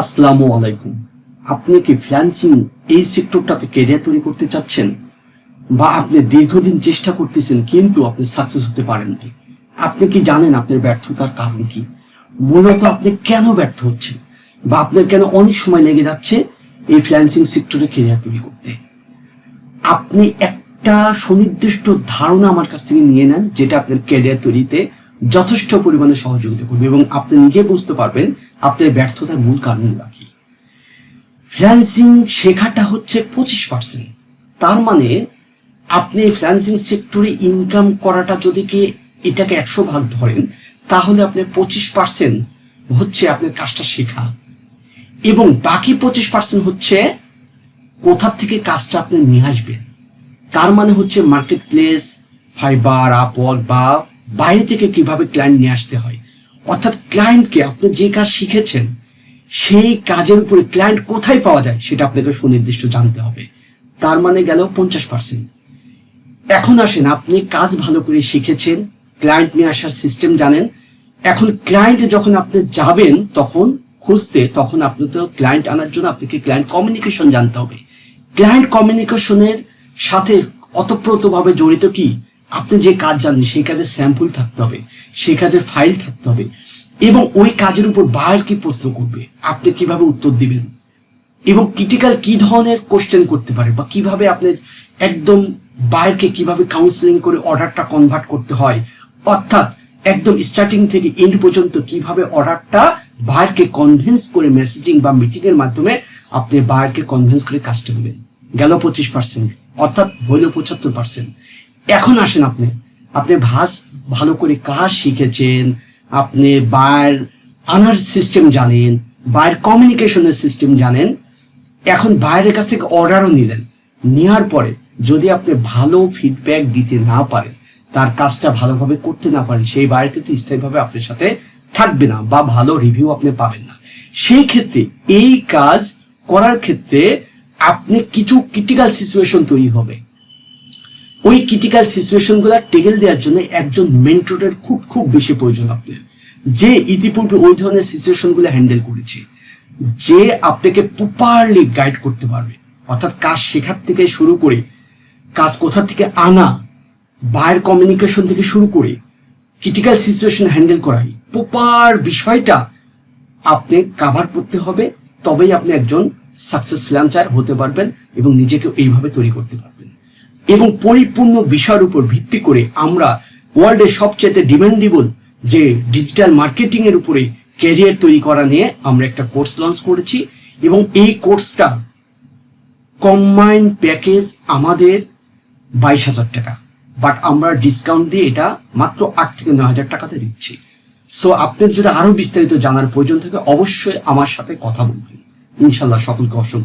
আসসালামু আলাইকুম। আপনি কি ফ্রিল্যান্সিং এই সেক্টরটাতে ক্যারিয়ার তৈরি করতে চাচ্ছেন? বা আপনি দীর্ঘদিন চেষ্টা করতেছেন, কিন্তু আপনি সাকসেস হতে পারেন নাই। আপনি কি জানেন আপনার ব্যর্থতার কারণ কি? মূলত আপনি কেন ব্যর্থ হচ্ছেন? বা আপনার কেন অনেক সময় লেগে যাচ্ছে এই ফ্রিল্যান্সিং সেক্টরে ক্যারিয়ার তৈরি করতে? আপনি একটা সুনির্দিষ্ট ধারণা আমার কাছ থেকে নিয়ে নেন, যেটা আপনার ক্যারিয়ার তৈরিতে যথেষ্ট পরিমাণে সহযোগিতা করবে এবং আপনি নিজে বুঝতে পারবেন আপনার ব্যর্থতার মূল কারণগুলো কি? ফ্রিল্যান্সিং শেখাটা হচ্ছে পঁচিশ পার্সেন্ট তার মানে আপনি ফ্রিল্যান্সিং সেক্টরে ইনকাম করাটা যদি কে এটাকে একশো ভাগ ধরেন, তাহলে আপনি পঁচিশ পার্সেন্ট হচ্ছে আপনার কাজটা শেখা। এবং বাকি পঁচিশ পার্সেন্ট হচ্ছে কোথা থেকে কাজটা আপনি নিয়ে আসবেন। তার মানে হচ্ছে মার্কেট প্লেস ফাইবার আপওয়ার্ক বা বাইরে থেকে কীভাবে ক্লায়েন্ট নিয়ে আসতে হয়। অর্থাৎ ক্লায়েন্টকে আপনি যে কাজ শিখেছেন, সেই কাজের উপরে ক্লায়েন্ট কোথায় পাওয়া যায় সেটা আপনাকে সুনির্দিষ্ট জানতে হবে। তার মানে গেল পঞ্চাশ পার্সেন্ট এখন আসেন, আপনি কাজ ভালো করে শিখেছেন ক্লায়েন্ট নিয়ে আসার সিস্টেম জানেন। এখন ক্লায়েন্ট যখন আপনি যাবেন তখন খুঁজতে, তখন আপনি তো ক্লায়েন্ট আনার জন্য আপনাকে ক্লায়েন্ট কমিউনিকেশন জানতে হবে। ক্লায়েন্ট কমিউনিকেশনের সাথে অতপ্রতভাবে জড়িত কি? আপনি যে কাজ জানেন, সেই কাজের স্যাম্পল থাকতে হবে, সেই কাজের ফাইল থাকতে হবে, এবং ওই কাজের উপর বায়ার কি প্রশ্ন করবে, আপনি কীভাবে উত্তর দিবেন? এবং ক্রিটিক্যাল কি ধরনের কোশ্চেন করতে পারে, বা কীভাবে আপনার একদম বায়ারকে কীভাবে কাউন্সিলিং করে অর্ডারটা কনভার্ট করতে হয়, অর্থাৎ একদম স্টার্টিং থেকে এন্ড পর্যন্ত কীভাবে অর্ডারটা বায়ারকে কনভিন্স করে মেসেজিং বা মিটিং এর মাধ্যমে আপনি বায়ারকে কনভিন্স করে কাজটা দেবেন? গেল পঁচিশ পার্সেন্ট অর্থাৎ হইল পঁচাত্তর পার্সেন্ট এখন আসেন আপনি। আপনি ভাস ভালো করে কাজ শিখেছেন, আপনি বায়ার আনার সিস্টেম জানেন বায়ার কমিউনিকেশনের সিস্টেম জানেন, এখন বাইরের কাছ থেকে অর্ডারও নিলেন। নেওয়ার পরে যদি আপনি ভালো ফিডব্যাক দিতে না পারেন, তার কাজটা ভালোভাবে করতে না পারেন, সেই বাইরে কিন্তু স্থায়ীভাবে আপনার সাথে থাকবে না বা ভালো রিভিউ আপনি পাবেন না। সেই ক্ষেত্রে এই কাজ করার ক্ষেত্রে আপনি কিছু ক্রিটিক্যাল সিচুয়েশন তৈরি হবে। ওই ক্রিটিক্যাল সিচুয়েশনগুলা টেকেল দেওয়ার জন্য একজন মেন্টরের খুব খুব বেশি প্রয়োজন আপনার। যে ইতিপূর্বে ওই ধরনের সিচুয়েশনগুলো হ্যান্ডেল করেছে, যে আপনাকে প্রপারলি গাইড করতে পারবে, অর্থাৎ কাজ শেখার থেকে শুরু করে, কাজ কোথা থেকে আনা বাইরের কমিউনিকেশন থেকে শুরু করে ক্রিটিক্যাল সিচুয়েশন হ্যান্ডেল করাই প্রপার বিষয়টা আপনি কাভার করতে হবে, তবেই আপনি একজন সাকসেস ফ্রিল্যান্সার হতে পারবেন এবং নিজেকে এইভাবে তৈরি করতে পারবেন। এবং পরিপূর্ণ বিষয়ের উপর ভিত্তি করে আমরা ওয়ার্ল্ডের সবচেয়ে ডিমান্ডেবল যে ডিজিটাল মার্কেটিং এর উপরে ক্যারিয়ার তৈরি করা নিয়ে আমরা একটা কোর্স লঞ্চ করেছি এবং এই কোর্সটা কম্বাইন প্যাকেজ আমাদের বাইশ হাজার টাকা। বাট আমরা ডিসকাউন্ট দিয়ে এটা মাত্র আট থেকে নয় হাজার টাকাতে দিচ্ছি। সো আপনার যদি আরও বিস্তারিত জানার প্রয়োজন থাকে, অবশ্যই আমার সাথে কথা বলবেন। ইনশাল্লাহ সকলকে অসংখ্য